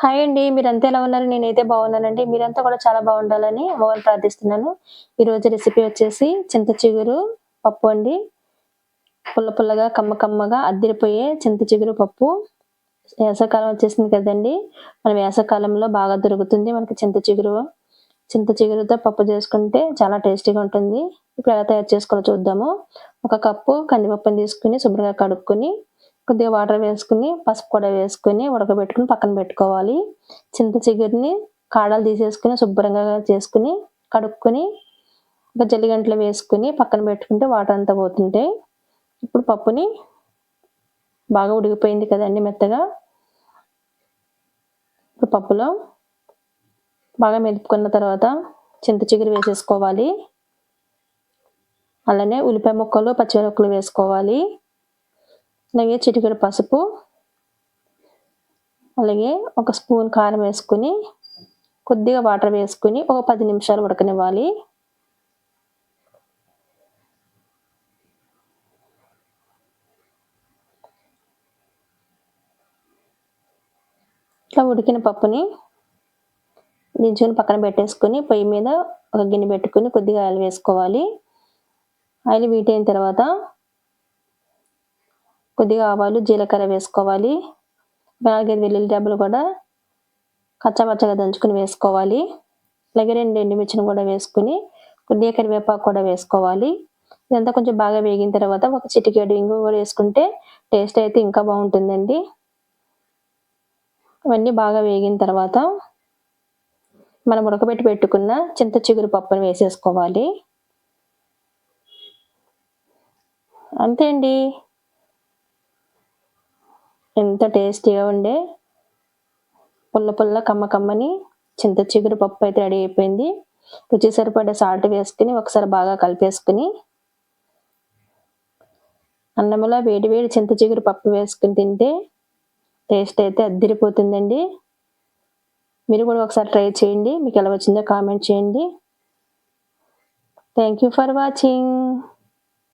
Hi అండి మీరంతా ఎలా ఉన్నారు? నేనైతే బాగున్నానండి. మీరంతా కూడా చాలా బాగుండాలని అమ్మవారిని ప్రార్థిస్తున్నాను. ఈరోజు రెసిపీ వచ్చేసి చింత చిగురు పప్పు అండి. పుల్ల పుల్లగా కమ్మ కమ్మగా అద్దరిపోయే చింత చిగురు పప్పు. వేసవకాలం వచ్చేసింది కదండి. మనం వేసవకాలంలో బాగా దొరుకుతుంది మనకి చింత చిగురు. చింత చిగురుతో పప్పు చేసుకుంటే చాలా టేస్టీగా ఉంటుంది. ఇప్పుడు ఎలా తయారు చేసుకోవాలో చూద్దాము. ఒక కప్పు కందిపప్పుని తీసుకుని శుభ్రంగా కడుక్కొని కొద్దిగా వాటర్ వేసుకుని పసుపు కూడా వేసుకుని ఉడకబెట్టుకుని పక్కన పెట్టుకోవాలి. చింత చిగురిని కాడలు తీసేసుకుని శుభ్రంగా చేసుకుని కడుక్కొని ఒక జల్లిగంటలు వేసుకుని పక్కన పెట్టుకుంటే వాటర్ అంతా పోతుంటాయి ఇప్పుడు పప్పుని బాగా ఉడికిపోయింది కదండి మెత్తగా. ఇప్పుడు పప్పులో బాగా మెదుపుకున్న తర్వాత చింత చిగురు వేసేసుకోవాలి. అలానే ఉల్లిపాయ ముక్కలు పచ్చిమిరపక్కలు వేసుకోవాలి. అలాగే చిటికెడు పసుపు అలాగే ఒక స్పూన్ కారం వేసుకుని కొద్దిగా వాటర్ వేసుకుని ఒక పది నిమిషాలు ఉడకనివ్వాలి. ఇట్లా ఉడికిన పప్పుని దించుకొని పక్కన పెట్టేసుకొని పొయ్యి మీద ఒక గిన్నె పెట్టుకుని కొద్దిగా ఆయిల్ వేసుకోవాలి. ఆయిల్ వీట్ అయిన తర్వాత కొద్దిగా ఆవాలు జీలకర్ర వేసుకోవాలి. నాలుగైదు వెల్లుల్లి డబ్బులు కూడా కచ్చాపచ్చగా దంచుకుని వేసుకోవాలి. అలాగే రెండు ఎండుమిర్చిని కూడా వేసుకుని కొద్దిగా కరివేపాకు కూడా వేసుకోవాలి. ఇదంతా కొంచెం బాగా వేగిన తర్వాత ఒక చిటికేడు ఇంగు కూడా వేసుకుంటే టేస్ట్ అయితే ఇంకా బాగుంటుందండి. ఇవన్నీ బాగా వేగిన తర్వాత మనం ఉడకబెట్టి పెట్టుకున్న చింత చిగురు పప్పుని వేసేసుకోవాలి. అంతే అండి. ఎంత టేస్టీగా ఉండే. పుల్ల పుల్ల కమ్మ కమ్మని చింత చిగురు పప్పు అయితే రెడీ అయిపోయింది. రుచి సరిపడే సాల్ట్ వేసుకుని ఒకసారి బాగా కలిపేసుకుని అన్నంలో వేడి వేడి చింత చిగురు పప్పు వేసుకుని తింటే టేస్ట్ అయితే అద్దరిపోతుందండి. మీరు కూడా ఒకసారి ట్రై చేయండి. మీకు ఎలా వచ్చిందో కామెంట్ చేయండి. Thank you for watching